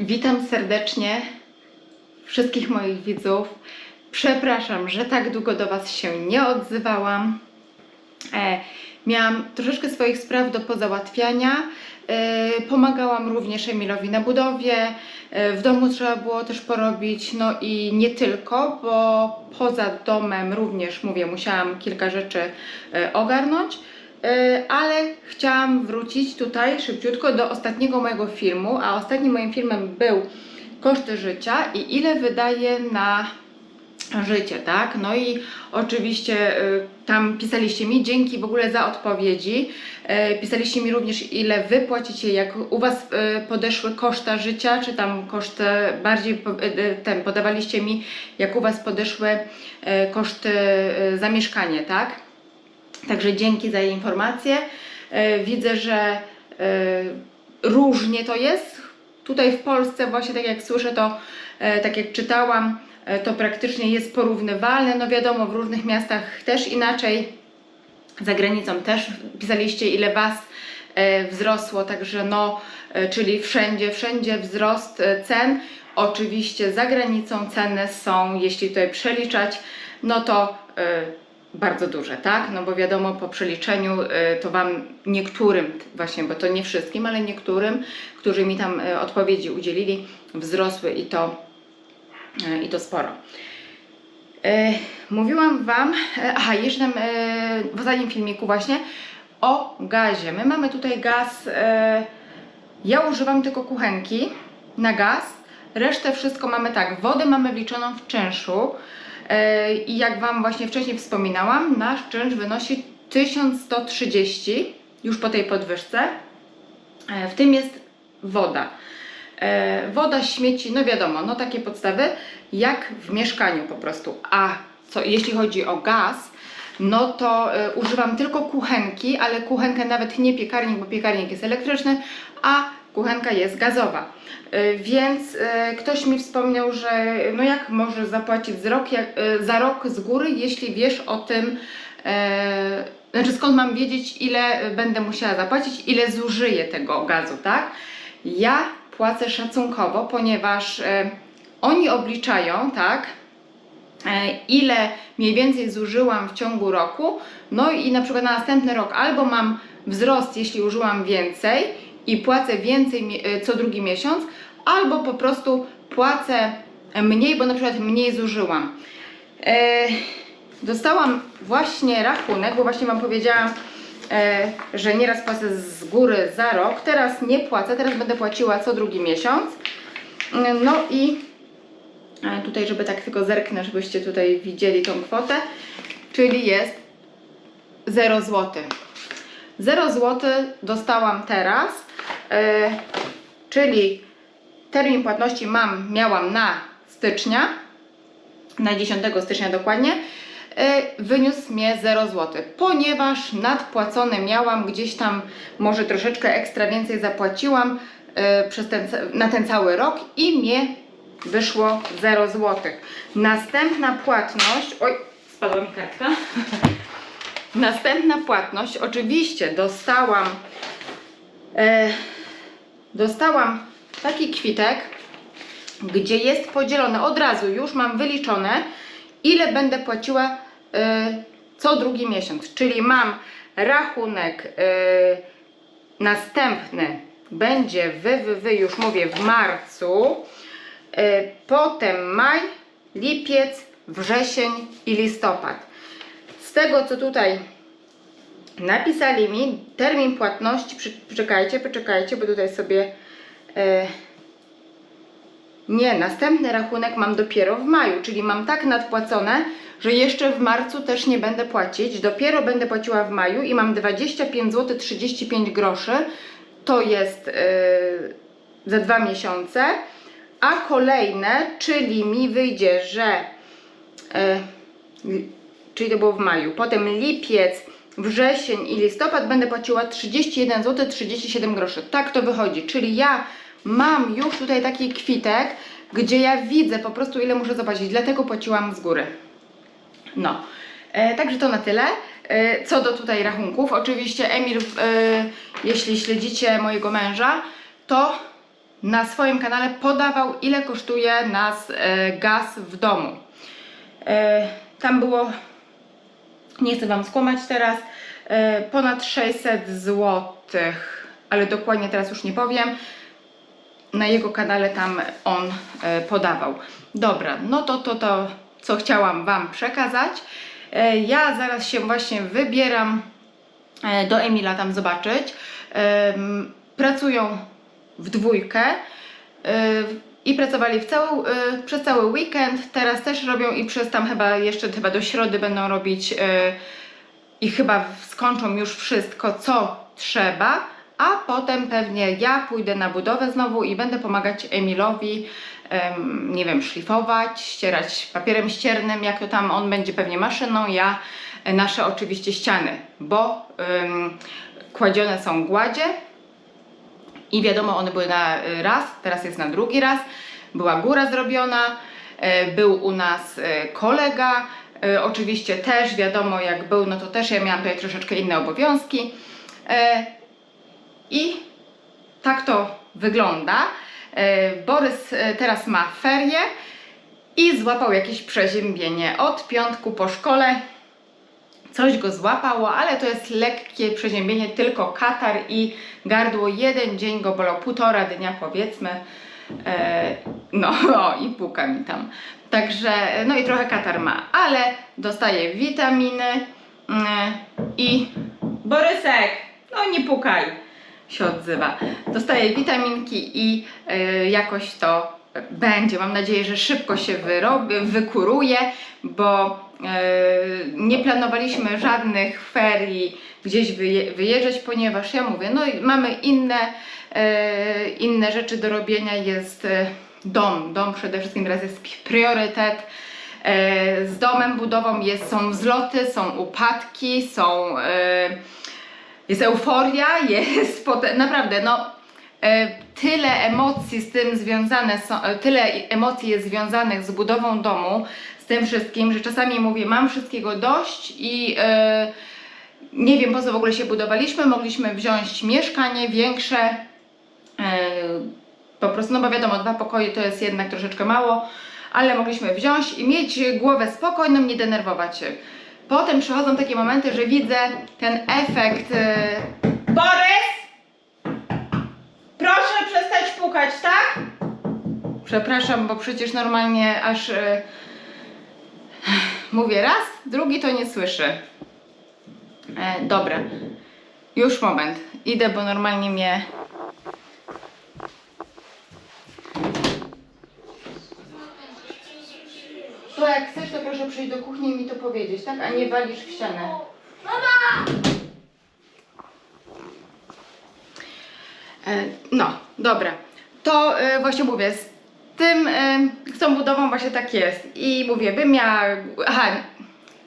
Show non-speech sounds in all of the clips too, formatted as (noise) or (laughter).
Witam serdecznie wszystkich moich widzów. Przepraszam, że tak długo do Was się nie odzywałam. E, miałam troszeczkę swoich spraw do pozałatwiania. E, pomagałam również Emilowi na budowie. E, w domu trzeba było też porobić, no i nie tylko, bo poza domem również, mówię, musiałam kilka rzeczy e, ogarnąć. E, ale chciałam wrócić tutaj szybciutko do ostatniego mojego filmu, a ostatnim moim filmem był koszty życia i ile wydaje na życie, tak? No i oczywiście y, tam pisaliście mi, dzięki w ogóle za odpowiedzi. Y, Pisaliście mi również, ile wy płacicie, jak u was podeszły koszta życia, czy tam koszty bardziej ten, podawaliście mi, jak u was podeszły koszty y, za mieszkanie, tak? Także dzięki za informację. E, Widzę, że e, różnie to jest. Tutaj w Polsce, właśnie tak jak słyszę, to e, tak jak czytałam, to praktycznie jest porównywalne. No wiadomo, w różnych miastach też inaczej. Za granicą też pisaliście, ile Was wzrosło, także no, czyli wszędzie, wszędzie wzrost cen. Oczywiście za granicą ceny są, jeśli tutaj przeliczać, no to bardzo duże, tak? No bo wiadomo, po przeliczeniu y, to Wam niektórym, właśnie, bo to nie wszystkim, ale niektórym, którzy mi tam y, odpowiedzi udzielili, wzrosły i to, y, i to sporo. Mówiłam Wam, aha, jeszcze w ostatnim filmiku właśnie o gazie. My mamy tutaj gaz, ja używam tylko kuchenki na gaz, resztę wszystko mamy tak, wodę mamy wliczoną w czynszu i jak Wam właśnie wcześniej wspominałam, nasz czynsz wynosi 1130 już po tej podwyżce, E, w tym jest woda. E, Woda, śmieci, no wiadomo, no takie podstawy, jak w mieszkaniu po prostu. A co jeśli chodzi o gaz, no to e, używam tylko kuchenki, ale kuchenkę nawet nie piekarnik, bo piekarnik jest elektryczny, a kuchenka jest gazowa. E, Więc e, ktoś mi wspomniał, że no jak możesz zapłacić z rok, jak, e, za rok z góry, jeśli wiesz o tym, znaczy skąd mam wiedzieć, ile będę musiała zapłacić, ile zużyję tego gazu, tak? Ja płacę szacunkowo, ponieważ oni obliczają, tak, ile mniej więcej zużyłam w ciągu roku, no i na przykład na następny rok albo mam wzrost, jeśli użyłam więcej i płacę więcej e, co drugi miesiąc, albo po prostu płacę mniej, bo na przykład mniej zużyłam. E, dostałam właśnie rachunek, bo właśnie Wam powiedziałam, e, że nieraz płacę z góry za rok, teraz nie płacę, teraz będę płaciła co drugi miesiąc. No i tutaj, żeby tak tylko zerknę, żebyście tutaj widzieli tą kwotę, czyli jest 0 zł. 0 zł dostałam teraz, czyli termin płatności mam, miałam na stycznia, na 10 stycznia dokładnie, e, wyniósł mnie 0 zł, ponieważ nadpłacone miałam gdzieś tam, może troszeczkę ekstra więcej zapłaciłam e, przez ten, na ten cały rok i mnie wyszło 0 zł. Następna płatność, oj, spadła mi kartka. (laughs) Następna płatność, oczywiście dostałam, e, dostałam taki kwitek, gdzie jest podzielone od razu, już mam wyliczone, ile będę płaciła y, co drugi miesiąc. Czyli mam rachunek y, następny, będzie wy, wy, wy, już mówię w marcu, y, potem maj, lipiec, wrzesień i listopad. Z tego co tutaj napisali mi, termin płatności, poczekajcie, poczekajcie, bo tutaj sobie. y, nie, następny rachunek mam dopiero w maju, czyli mam tak nadpłacone, że jeszcze w marcu też nie będę płacić. Dopiero będę płaciła w maju i mam 25 zł 35 groszy. To jest yy, za dwa miesiące. A kolejne, czyli mi wyjdzie, że yy, li- czyli to było w maju. Potem lipiec, wrzesień i listopad będę płaciła 31 zł 37 groszy. Tak to wychodzi. Czyli ja mam już tutaj taki kwitek, gdzie ja widzę po prostu ile muszę zapłacić, dlatego płaciłam z góry. No, e, także to na tyle. E, co do tutaj rachunków, oczywiście Emil, e, jeśli śledzicie mojego męża, to na swoim kanale podawał, ile kosztuje nas e, gaz w domu. E, tam było, nie chcę Wam skłamać teraz, e, ponad 600 zł, ale dokładnie teraz już nie powiem. Na jego kanale tam on e, podawał. Dobra, no to to, to co chciałam Wam przekazać. E, ja zaraz się właśnie wybieram do Emila tam zobaczyć. Pracują w dwójkę i pracowali w cały, e, przez cały weekend. Teraz też robią i przez tam chyba jeszcze chyba do środy będą robić e, i chyba skończą już wszystko, co trzeba, a potem pewnie ja pójdę na budowę znowu i będę pomagać Emilowi, em, nie wiem, szlifować, ścierać papierem ściernym, jak to tam on będzie pewnie maszyną, ja e, nasze oczywiście ściany, bo em, kładzione są gładzie i wiadomo, one były na y, raz, teraz jest na drugi raz. Była góra zrobiona, e, był u nas e, kolega, oczywiście też wiadomo, jak był, no to też ja miałam tutaj troszeczkę inne obowiązki. I tak to wygląda. Borys teraz ma ferie i złapał jakieś przeziębienie od piątku po szkole. Coś go złapało, ale to jest lekkie przeziębienie, tylko katar i gardło. Jeden dzień go bolał, półtora dnia powiedzmy. E, no (laughs) o, i puka mi tam. Także, no i trochę katar ma, ale dostaje witaminy mm, i Borysek, no nie pukaj, się odzywa. Dostaje witaminki i e, jakoś to będzie. Mam nadzieję, że szybko się wyrobi, wykuruje, bo nie planowaliśmy żadnych ferii gdzieś wyje, wyjeżdżać, ponieważ ja mówię, no mamy inne, e, inne rzeczy do robienia, jest e, dom, dom przede wszystkim teraz jest priorytet. E, z domem, budową jest, są wzloty, są upadki, są, e, jest euforia, (laughs) jest potem, naprawdę, no e, tyle emocji z tym związane są, e, tyle emocji jest związanych z budową domu, z tym wszystkim, że czasami mówię, mam wszystkiego dość i e, nie wiem po co w ogóle się budowaliśmy, mogliśmy wziąć mieszkanie większe, e, po prostu, no bo wiadomo, dwa pokoje to jest jednak troszeczkę mało, ale mogliśmy wziąć i mieć głowę spokojną, nie denerwować się. Potem przychodzą takie momenty, że widzę ten efekt. e, Borys! Proszę przestać pukać, tak? Przepraszam, bo przecież normalnie aż mówię raz, drugi to nie słyszy. E, dobra, już moment. Idę, bo normalnie mnie. To jak chcesz, to proszę przyjść do kuchni i mi to powiedzieć, tak? A nie walisz w ścianę. E, No, dobra. To e, właśnie mówię, tym, e, z tą budową właśnie tak jest. I mówię, bym miała... Aha,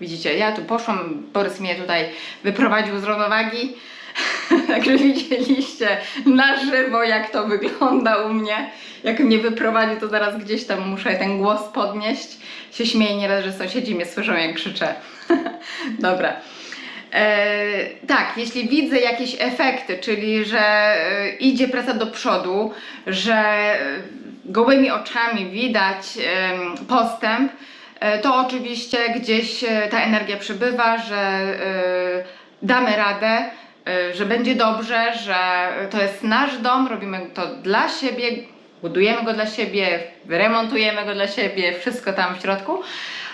widzicie, ja tu poszłam, Borys mnie tutaj wyprowadził z równowagi. (laughs) Także widzieliście na żywo, jak to wygląda u mnie. Jak mnie wyprowadzi, to zaraz gdzieś tam muszę ten głos podnieść. Się śmieję nieraz, że sąsiedzi mnie słyszą, jak krzyczę. (laughs) Dobra. E, tak, jeśli widzę jakieś efekty, czyli że e, idzie praca do przodu, że gołymi oczami widać postęp, e, to oczywiście gdzieś e, ta energia przybywa, że e, damy radę, że będzie dobrze, że to jest nasz dom, robimy to dla siebie, budujemy go dla siebie, remontujemy go dla siebie, wszystko tam w środku.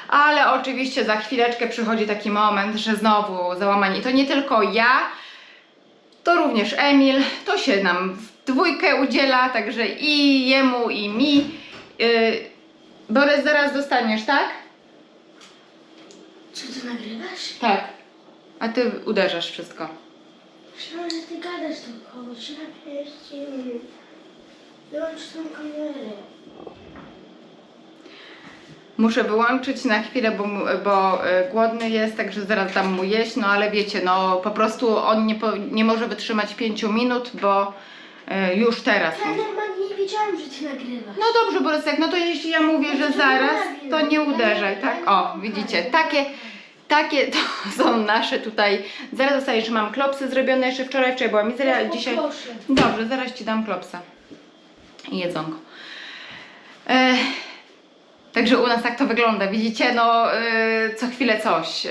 Ale oczywiście za chwileczkę przychodzi taki moment, że znowu załamanie. I to nie tylko ja, to również Emil. To się nam dwójkę udziela, także i jemu, i mi. Yy, Borys, zaraz dostaniesz, tak? Co ty nagrywasz? Tak. A ty uderzasz wszystko. Myślałam, że ty gadasz do kogoś. Mi. Wyłącz tą kamerę. Muszę wyłączyć na chwilę, bo, bo e, głodny jest, także zaraz dam mu jeść, no ale wiecie, no po prostu on nie, po, nie może wytrzymać 5 minut, bo e, już teraz. Ja normalnie nie wiedziałam, że ty nagrywasz. No dobrze, Borysek, no to jeśli ja mówię, że zaraz, to nie uderzaj, tak? O, widzicie, takie, takie to (laughs) są nasze tutaj. Zaraz dostajesz, mam klopsy zrobione jeszcze wczoraj, wczoraj była mizeria, dzisiaj... poproszę. Dobrze, zaraz Ci dam klopsa. i jedzonko. E, Także u nas tak to wygląda, widzicie, no y, co chwilę coś. y,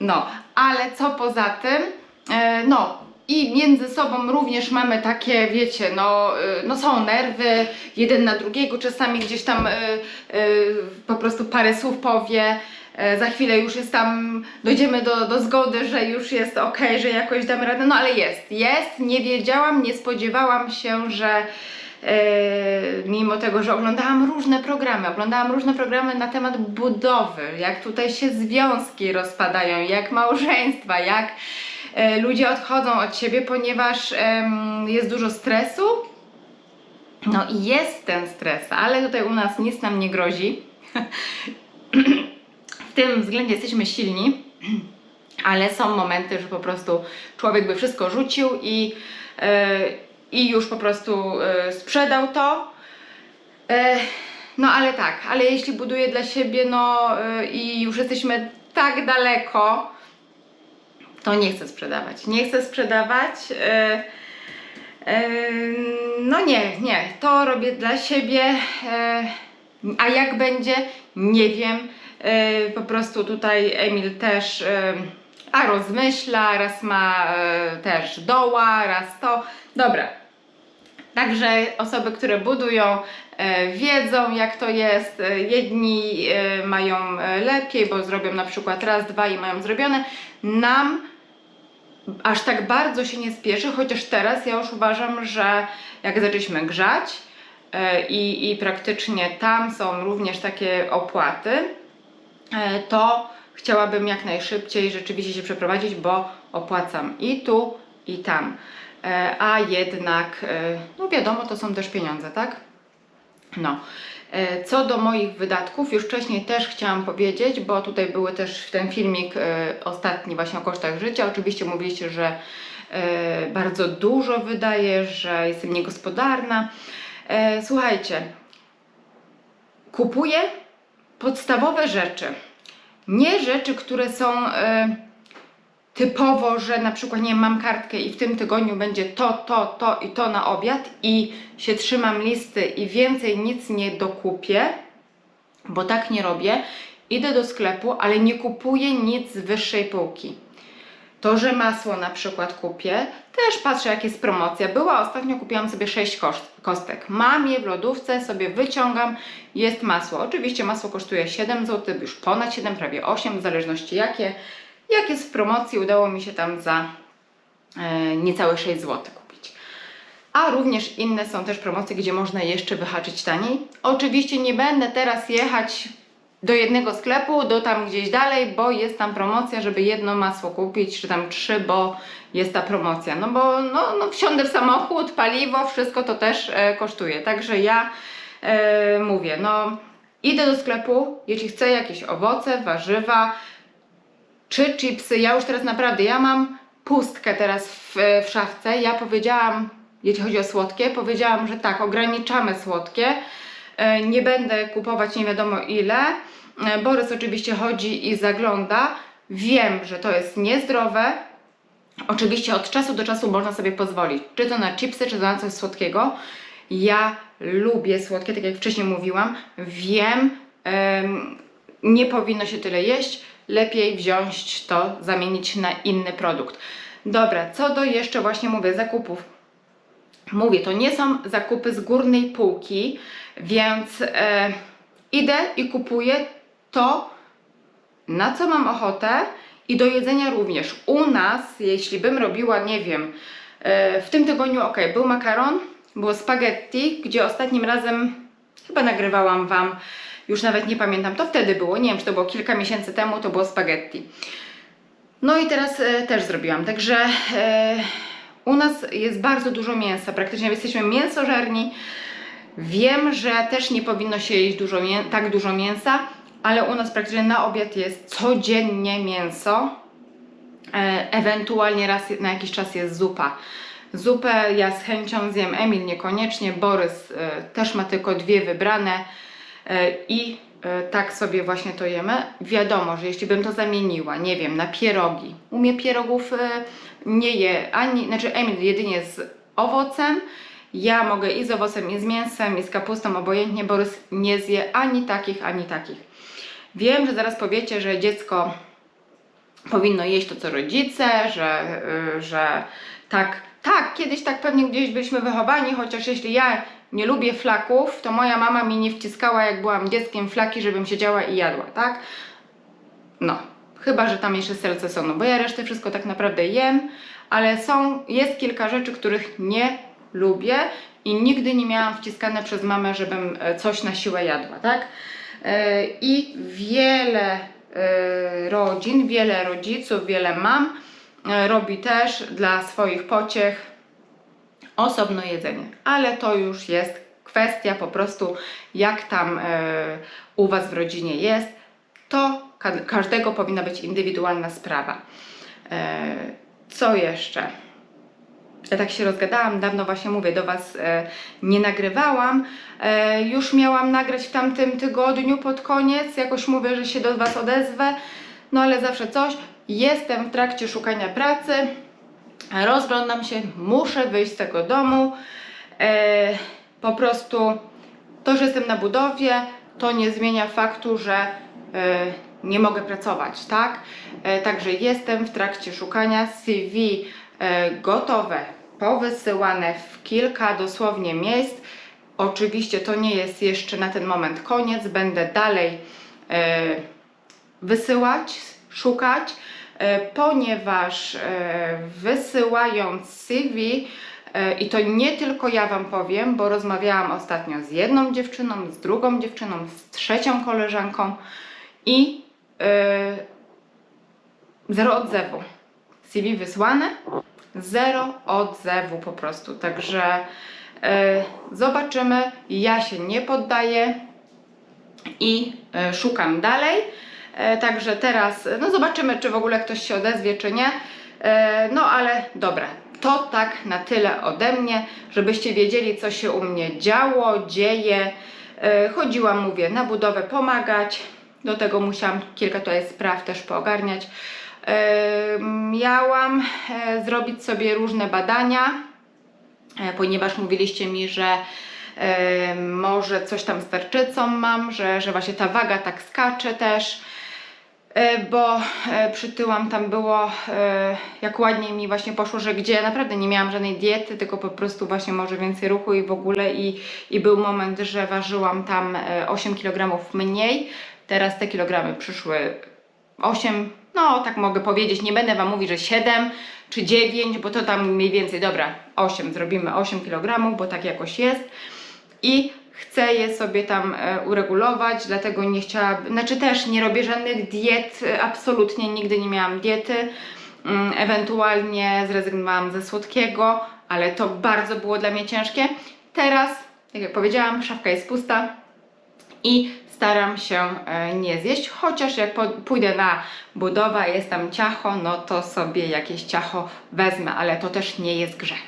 no, ale co poza tym, y, no i między sobą również mamy takie, wiecie, no, y, no są nerwy, jeden na drugiego, czasami gdzieś tam y, y, po prostu parę słów powie. y, Za chwilę już jest tam, dojdziemy do, do zgody, że już jest ok, że jakoś damy radę. No ale jest, jest. Nie wiedziałam, nie spodziewałam się, że Yy, mimo tego, że oglądałam różne programy, oglądałam różne programy na temat budowy, jak tutaj się związki rozpadają, jak małżeństwa, jak e, ludzie odchodzą od siebie, ponieważ jest dużo stresu. No i jest ten stres, ale tutaj u nas nic nam nie grozi. w tym względzie jesteśmy silni, ale są momenty, że po prostu człowiek by wszystko rzucił i, e, i już po prostu e, sprzedał to. E, no ale tak, ale jeśli buduję dla siebie, no e, i już jesteśmy tak daleko, to nie chcę sprzedawać. Nie chcę sprzedawać. E, e, no nie, nie, to robię dla siebie. E, a jak będzie, nie wiem. Po prostu tutaj Emil też a rozmyśla, raz ma też doła, raz to. Dobra. Także osoby, które budują, wiedzą jak to jest. E, Jedni e, mają e, lepiej, bo zrobią na przykład raz, dwa i mają zrobione. Nam aż tak bardzo się nie spieszy, chociaż teraz ja już uważam, że jak zaczęliśmy grzać e, i, i praktycznie tam są również takie opłaty, e, to chciałabym jak najszybciej rzeczywiście się przeprowadzić, bo opłacam i tu, i tam. E, A jednak, e, no wiadomo, to są też pieniądze, tak? No. E, Co do moich wydatków, już wcześniej też chciałam powiedzieć, bo tutaj były też ten filmik e, ostatni właśnie o kosztach życia. Oczywiście mówiliście, że e, bardzo dużo wydaję, że jestem niegospodarna. Słuchajcie, kupuję podstawowe rzeczy. Nie rzeczy, które są typowo, że na przykład nie wiem, mam kartkę i w tym tygodniu będzie to, to, to i to na obiad i się trzymam listy i więcej nic nie dokupię, bo tak nie robię. Idę do sklepu, ale nie kupuję nic z wyższej półki. To, że masło na przykład kupię, też patrzę, jak jest promocja. Była ostatnio, kupiłam sobie 6 kostek. Mam je w lodówce, sobie wyciągam, jest masło. Oczywiście masło kosztuje 7 zł, już ponad 7, prawie 8, w zależności jakie. Jak jest w promocji, udało mi się tam za e, niecałe 6 zł kupić. A również inne są też promocje, gdzie można jeszcze wyhaczyć taniej. Oczywiście nie będę teraz jechać do jednego sklepu, do tam gdzieś dalej, bo jest tam promocja, żeby jedno masło kupić, czy tam trzy, bo jest ta promocja. No bo no, no wsiądę w samochód, paliwo, wszystko to też e, kosztuje. Także ja e, mówię, no idę do sklepu, jeśli chcę jakieś owoce, warzywa, czy chipsy. Ja już teraz naprawdę, ja mam pustkę teraz w, w szafce. Ja powiedziałam, jeśli chodzi o słodkie, powiedziałam, że tak, ograniczamy słodkie. E, Nie będę kupować nie wiadomo ile. E, Borys oczywiście chodzi i zagląda. Wiem, że to jest niezdrowe. Oczywiście od czasu do czasu można sobie pozwolić, czy to na chipsy, czy to na coś słodkiego. Ja lubię słodkie, tak jak wcześniej mówiłam. Wiem, em, nie powinno się tyle jeść. Lepiej wziąć to, zamienić na inny produkt. Dobra, co do jeszcze właśnie mówię zakupów. Mówię, to nie są zakupy z górnej półki, więc e, idę i kupuję to, na co mam ochotę i do jedzenia również. U nas, jeśli bym robiła, nie wiem, e, w tym tygodniu, ok, był makaron, było spaghetti, gdzie ostatnim razem chyba nagrywałam Wam, już nawet nie pamiętam, to wtedy było, nie wiem, czy to było kilka miesięcy temu, to było spaghetti. No i teraz e, też zrobiłam, także e, u nas jest bardzo dużo mięsa, praktycznie jesteśmy mięsożerni. Wiem, że też nie powinno się jeść dużo tak dużo mięsa, ale u nas praktycznie na obiad jest codziennie mięso. E, ewentualnie raz na jakiś czas jest zupa. Zupę ja z chęcią zjem, Emil niekoniecznie, Borys e, też ma tylko dwie wybrane i e, tak sobie właśnie to jemy. Wiadomo, że jeśli bym to zamieniła, nie wiem, na pierogi. U mnie pierogów e, nie je ani, znaczy Emil jedynie z owocem Ja mogę i z owocem, i z mięsem, i z kapustą, obojętnie, Borys nie zje ani takich, ani takich. Wiem, że zaraz powiecie, że dziecko powinno jeść to, co rodzice, że, że tak, tak, kiedyś tak pewnie gdzieś byliśmy wychowani, chociaż jeśli ja nie lubię flaków, to moja mama mi nie wciskała, jak byłam dzieckiem, flaki, żebym siedziała i jadła, tak? No, chyba, że tam jeszcze serce sonu, bo ja resztę wszystko tak naprawdę jem, ale są, jest kilka rzeczy, których nie lubię i nigdy nie miałam wciskane przez mamę, żebym e, coś na siłę jadła, tak? E, I wiele e, rodzin, wiele rodziców, wiele mam robi też dla swoich pociech osobno jedzenie, ale to już jest kwestia po prostu jak tam e, u Was w rodzinie jest, to ka- każdego powinna być indywidualna sprawa. E, co jeszcze? Ja tak się rozgadałam, dawno właśnie mówię, do Was e, nie nagrywałam. E, już miałam nagrać w tamtym tygodniu pod koniec, jakoś mówię, że się do Was odezwę, no ale zawsze coś. Jestem w trakcie szukania pracy, rozglądam się, muszę wyjść z tego domu. E, po prostu to, że jestem na budowie, to nie zmienia faktu, że e, nie mogę pracować, tak? E, także jestem w trakcie szukania CV e, gotowe, powysyłane w kilka dosłownie miejsc. Oczywiście to nie jest jeszcze na ten moment koniec, będę dalej e, wysyłać, szukać, ponieważ e, wysyłając CV, e, i to nie tylko ja Wam powiem, bo rozmawiałam ostatnio z jedną dziewczyną, z drugą dziewczyną, z trzecią koleżanką i e, zero odzewu. CV wysłane, zero odzewu po prostu. Także e, zobaczymy. Ja się nie poddaję i e, szukam dalej. E, Także teraz, no zobaczymy, czy w ogóle ktoś się odezwie, czy nie. E, No ale dobra, to tak na tyle ode mnie, żebyście wiedzieli, co się u mnie działo, dzieje. E, Chodziłam, mówię, na budowę pomagać. Do tego musiałam kilka tutaj spraw też poogarniać. Miałam zrobić sobie różne badania, ponieważ mówiliście mi, że może coś tam z tarczycą mam, że, że właśnie ta waga tak skacze też, bo e, przytyłam tam było, e, jak ładnie mi właśnie poszło, że gdzie naprawdę nie miałam żadnej diety, tylko po prostu właśnie może więcej ruchu i w ogóle i, i był moment, że ważyłam tam e, 8 kg mniej, teraz te kilogramy przyszły 8, no tak mogę powiedzieć, nie będę Wam mówić, że 7 czy 9, bo to tam mniej więcej, dobra, 8, zrobimy 8 kg, bo tak jakoś jest. I chcę je sobie tam e, uregulować, dlatego nie chciałabym, znaczy też nie robię żadnych diet, e, absolutnie nigdy nie miałam diety, mm, ewentualnie zrezygnowałam ze słodkiego, ale to bardzo było dla mnie ciężkie. Teraz, tak jak powiedziałam, szafka jest pusta, i staram się e, nie zjeść, chociaż jak pójdę na budowę, jest tam ciacho, no to sobie jakieś ciacho wezmę, ale to też nie jest grzech.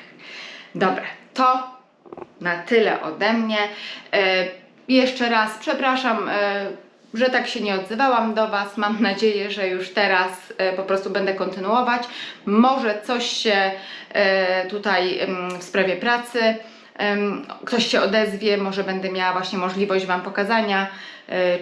Dobra, to na tyle ode mnie. E, jeszcze raz przepraszam, e, że tak się nie odzywałam do Was. Mam nadzieję, że już teraz e, po prostu będę kontynuować. Może coś się tutaj w sprawie pracy ktoś się odezwie, może będę miała właśnie możliwość Wam pokazania,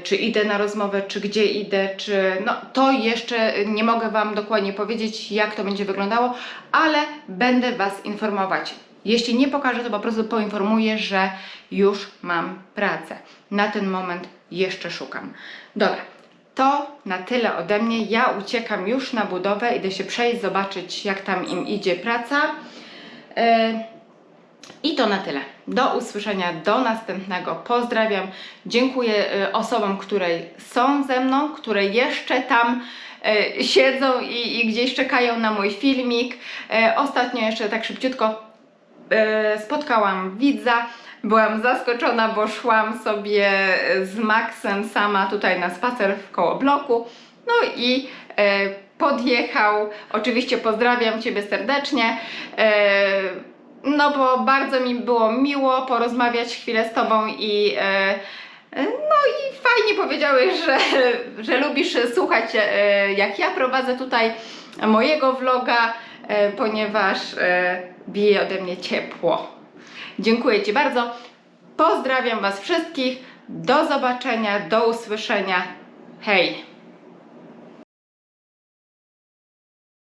czy idę na rozmowę, czy gdzie idę, czy no to jeszcze nie mogę Wam dokładnie powiedzieć, jak to będzie wyglądało, ale będę Was informować. Jeśli nie pokażę, to po prostu poinformuję, że już mam pracę. Na ten moment jeszcze szukam. Dobra, to na tyle ode mnie. Ja uciekam już na budowę, idę się przejść, zobaczyć, jak tam im idzie praca. E, i to na tyle. Do usłyszenia, do następnego. Pozdrawiam. Dziękuję e, osobom, które są ze mną, które jeszcze tam e, siedzą i, i gdzieś czekają na mój filmik. Ostatnio jeszcze tak szybciutko spotkałam widza. Byłam zaskoczona, bo szłam sobie z Maxem sama tutaj na spacer koło bloku. No i e, podjechał. Oczywiście pozdrawiam Ciebie serdecznie. E, no bo bardzo mi było miło porozmawiać chwilę z Tobą i e, e, no i fajnie powiedziałeś, (laughs) że, że lubisz słuchać e, jak ja prowadzę tutaj mojego vloga, e, ponieważ e, bije ode mnie ciepło. Dziękuję Ci bardzo. Pozdrawiam Was wszystkich. Do zobaczenia, do usłyszenia. Hej!